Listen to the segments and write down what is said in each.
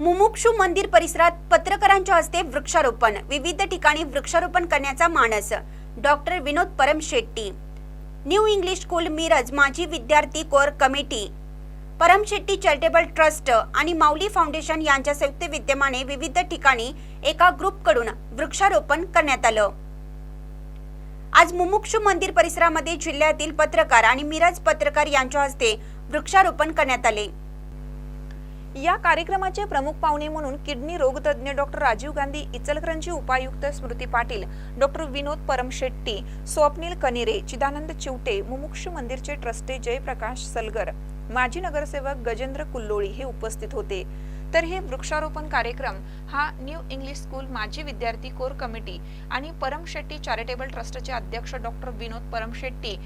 मुमुक्षू मंदिर परिसरात पत्रकारांच्या हस्ते वृक्षारोपण. विविध ठिकाणी वृक्षारोपण करण्याचा मानस. Doctor Vinod Param Shetty. New English school Miraj माजी विद्यार्थी कोर कमिटी. परम शेट्टी चॅरिटेबल ट्रस्ट आणि माऊली फाउंडेशन यांच्या संयुक्त विद्यमाने विविध ठिकाणी एका ग्रुपकडून वृक्षारोपण करण्यात आलं. आज मुमुक्षू मंदिर परिसरामध्ये जिल्ह्यातील पत्रकार आणि मिरज पत्रकार यांच्या हस्ते वृक्षारोपण करण्यात आले. या कार्यक्रमाचे प्रमुख पाहुणे म्हणून किडनी रोगतज्ञ डॉक्टर राजीव गांधी इचलकरंजी उपायुक्त स्मृती पाटील डॉक्टर विनोद परमशेट्टी स्वप्नील कनेरे चिदानंद चिवटे मुमुक्ष मंदिरचे ट्रस्टे जयप्रकाश सलगर माजी नगरसेवक गजेंद्र कुल्लोळी हे उपस्थित होते. तर हे वृक्षारोपण कार्यक्रम हा न्यू इंग्लिश स्कूल माजी विद्यार्थी कोर कमिटी आणि परमशेट्टी चॅरिटेबल ट्रस्टचे अध्यक्ष डॉक्टर विनोद परमशेट्टी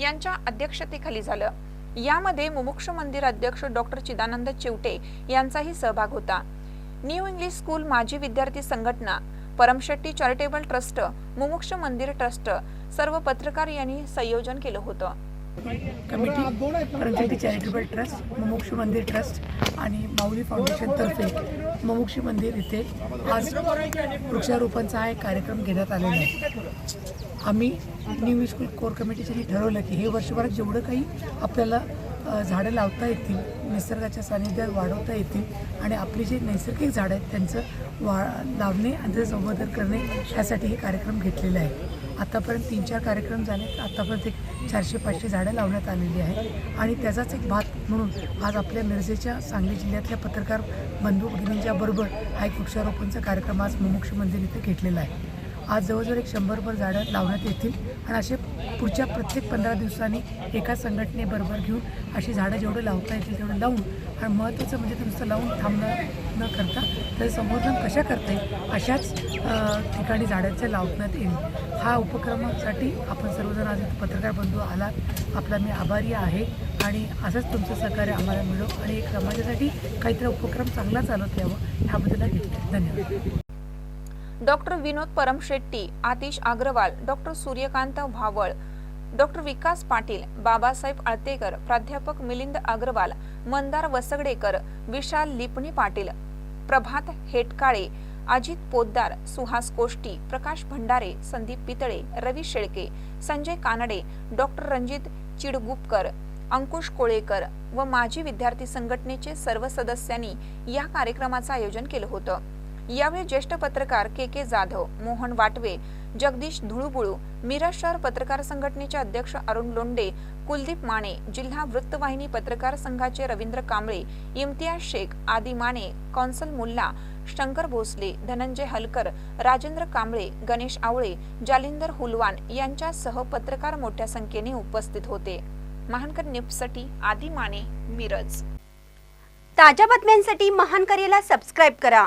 यांच्या अध्यक्षतेखाली झालं. यामध्ये मुमुक्ष मंदिर अध्यक्ष डॉक्टर चिदानंद चिवटे यांचाही सहभाग होता. न्यू इंग्लिश स्कूल माजी विद्यार्थी संघटना Paramshetti charitable trust Mumuksh Mandir trust सर्व पत्रकार यांनी संयोजन केलं होतं. Committee Paramshetti charitable trust Mumuksh Mandir trust आणि माऊली फाउंडेशनतर्फे मुमुक्षू मंदिर इथे आज वृक्षारोपणचा हा एक कार्यक्रम घेण्यात आलेला आहे. आम्ही न्यू स्कूल कोर कमिटीच्यानी ठरवलं की हे वर्षभरात जेवढं काही आपल्याला झाडं लावता येतील निसर्गाच्या सानिध्यात वाढवता येतील आणि आपली जे नैसर्गिक झाडं आहेत त्यांचं वा लावणे आणि त्याचं संवर्धन करणे यासाठी हे कार्यक्रम घेतलेला आहे आतापर्यंत तीन चार कार्यक्रम झाले आतापर्यंत एक चारशे पाचशे झाडं लावण्यात आलेली आहेत आणि त्याचाच एक भाग म्हणून आज आपल्या मिरजेच्या सांगली जिल्ह्यातल्या पत्रकार बंधू भगिनींच्या बरोबर हा एक वृक्षारोपणचा कार्यक्रम आज मुमुक्ष मंदिर इथे घेतलेला आहे. आज जवळजवळ एक शंभरभर झाडं लावण्यात येतील. आणि असे पुढच्या प्रत्येक पंधरा दिवसांनी एका संघटनेबरोबर घेऊन अशी झाडं जेवढं लावता येतील तेवढं लावून आणि महत्त्वाचं म्हणजे ते नुसतं लावून थांबणं न करता त्याचं संवर्धन कशा करता येईल? अशाच ठिकाणी झाडांचं लावण्यात येईल. हा उपक्रमासाठी आपण सर्वजण आज पत्रकार बंधू आलात. आपला मी आभारी आहे. आणि असंच तुमचं सहकार्य आम्हाला मिळो आणि एक समाजासाठी काहीतरी उपक्रम चांगला चालवत यावं ह्याबद्दल घेतलं धन्यवाद. Doctor Vinod Paramshetti Atish Agarwal doctor Suryakant Bhaval doctor Vikas Patil Babasaheb Altekar प्राध्यापक मिलिंद अग्रवाल मंदार वसगडेकर विशाल लिपणी पाटील प्रभात हेटकाळे अजित पोद्दार सुहास कोष्टी प्रकाश भंडारे संदीप पितळे रवी शेळके संजय कानडे डॉक्टर रणजित चिडगुपकर अंकुश कोळेकर व माजी विद्यार्थी संघटनेचे सर्व सदस्यांनी या कार्यक्रमाचं आयोजन केलं होतं. यावेळी ज्येष्ठ पत्रकार के के जाधव मोहन वाटवे जगदीश धुळुबुळू मिरज शहर पत्रकार संघटनेचे अध्यक्ष अरुण लोंडे कुलदीप माने जिल्हा वृत्तवाहिनी पत्रकार संघाचे रवींद्र कांबळे इम्तियाज शेख आदी माने कौन्सल मुल्ला शंकर भोसले धनंजय हलकर राजेंद्र कांबळे गणेश आवळे जालिंदर हुलवान यांच्यासह पत्रकार मोठ्या संख्येने उपस्थित होते. महानकर न्यूजसाठी आदी माने मिरज. ताज्या बातम्यांसाठी महानकरेला सबस्क्राईब करा.